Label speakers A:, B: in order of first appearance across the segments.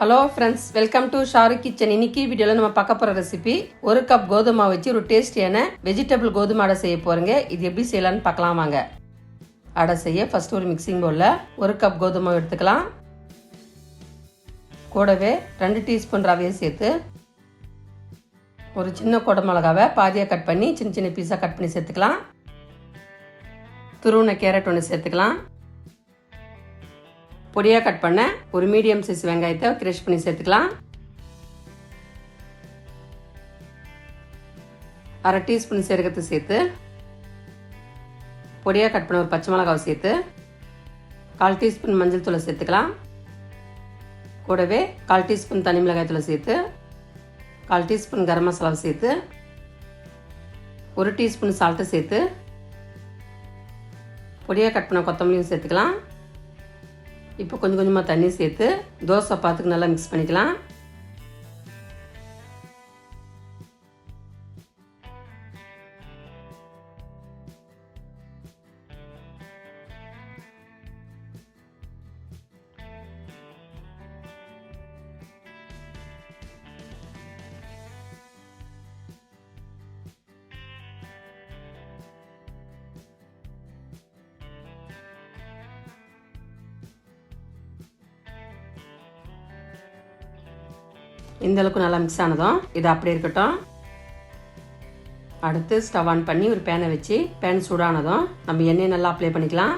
A: Hello friends welcome to Sharu kitchen இன்னைக்கு வீடியோவில் நம்ம பார்க்க போகிற ரெசிபி ஒரு கப் கோதுமை வச்சு ஒரு டேஸ்டியான வெஜிடபிள் கோதுமை அடை செய்ய போகிறேங்க இது எப்படி செய்யலாம்னு பார்க்கலாம் வாங்க. அடை செய்ய ஃபர்ஸ்ட் ஒரு மிக்சிங் பவுலில் ஒரு கப் கோதுமை எடுத்துக்கலாம். கூடவே ரெண்டு டீஸ்பூன் ரவையை சேர்த்து ஒரு சின்ன கொடை மிளகாவை பாதியாக கட் பண்ணி சின்ன சின்ன பீஸாக கட் பண்ணி சேர்த்துக்கலாம். துருவின கேரட் ஒன்று சேர்த்துக்கலாம். பொடியாக கட் பண்ண ஒரு மீடியம் சைஸ் வெங்காயத்தை கிரஷ் பண்ணி சேர்த்துக்கலாம். அரை டீஸ்பூன் சீரகத்தை சேர்த்து பொடியாக கட் பண்ண ஒரு பச்சை மிளகாவை சேர்த்து கால் டீஸ்பூன் மஞ்சள் தூளை சேர்த்துக்கலாம். கூடவே கால் டீஸ்பூன் தனி மிளகாய் தூளை சேர்த்து கால் டீஸ்பூன் கரம் மசாலாவை சேர்த்து ஒரு டீஸ்பூன் சால்ட்டை சேர்த்து பொடியாக கட் பண்ண கொத்தமல்லியும் சேர்த்துக்கலாம். இப்போ கொஞ்சம் கொஞ்சமாக தண்ணி சேர்த்து தோசை பாத்துக்கு நல்லா மிக்ஸ் பண்ணிக்கலாம். இந்த அளவுக்கு நல்லா மிக்ஸ் ஆனதும் இது அப்படியே இருக்கட்டும். அடுத்து ஸ்டவ் ஆன் பண்ணி ஒரு பேனை வச்சு பேன் சூடானதும் நம்ம எண்ணெயை நல்லா அப்ளை பண்ணிக்கலாம்.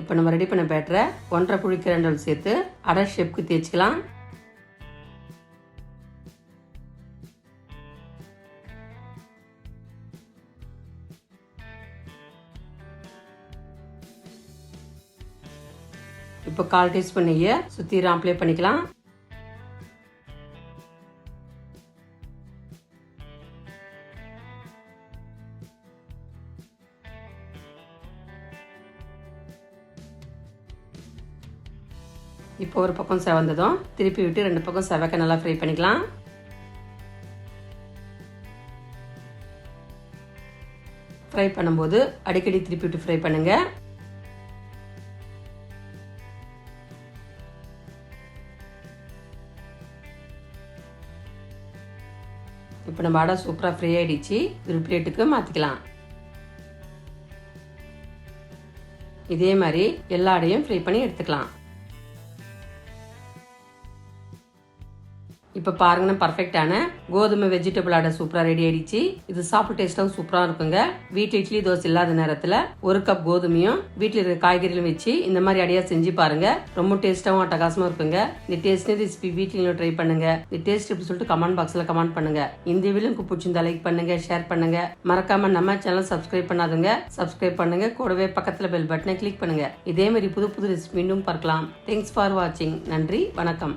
A: இப்போ நம்ம ரெடி பண்ண பேட்டரை ஒன்றரை குழி கிரண்டல் சேர்த்து அரை ஷேப்க்கு தேய்ச்சிக்கலாம். இப்போ கால் டீஸ்பூன் நெய்யை சுற்றி அப்ளை பண்ணிக்கலாம். இப்போ ஒரு பக்கம் செவந்ததும் திருப்பி விட்டு ரெண்டு பக்கம் செவக்க நல்லா ஃப்ரை பண்ணிக்கலாம். ஃப்ரை பண்ணும்போது அடிக்கடி திருப்பி விட்டு ஃப்ரை பண்ணுங்கள் இப்போ நம்ம அடை சூப்பராக ஃப்ரீ ஆகிடுச்சு ஒரு பிளேட்டுக்கு மாற்றிக்கலாம் இதே மாதிரி எல்லா அடையும் ஃப்ரை பண்ணி எடுத்துக்கலாம். இப்போ பாருங்கன்னா பர்ஃபெக்டான கோதுமை வெஜிடபிள் அடை சூப்பராக ரெடி ஆயிடுச்சு. இது சாப்பிட்டு டேஸ்ட்டாகவும் சூப்பராக இருக்குங்க. வீட்டில் இட்லி தோசை இல்லாத நேரத்தில் ஒரு கப் கோதுமையும் வீட்டில் இருக்கிற காய்கறிகளும் வச்சு இந்த மாதிரி அடையா செஞ்சு பாருங்க. ரொம்ப டேஸ்ட்டாகவும் அட்டகாசமாக இருக்குங்க. இந்த டேஸ்ட் ரெசிபி வீட்டில் ட்ரை பண்ணுங்க. இந்த டேஸ்ட் எப்படி சொல்லிட்டு கமெண்ட் பாக்ஸில் கமெண்ட் பண்ணுங்க. இந்த வீடியோ உங்களுக்கு பிடிச்சிருந்தா லைக் பண்ணுங்க ஷேர் பண்ணுங்க. மறக்காம நம்ம சேனல் சப்ஸ்கிரைப் பண்ணாதுங்க. சப்ஸ்கிரைப் பண்ணுங்க. கூடவே பக்கத்தில் பெல் பட்டனை கிளிக் பண்ணுங்க. இதே மாதிரி புது புது ரெசிபி மீண்டும் பார்க்கலாம். தேங்க்ஸ் ஃபார் வாட்சிங் நன்றி. வணக்கம்.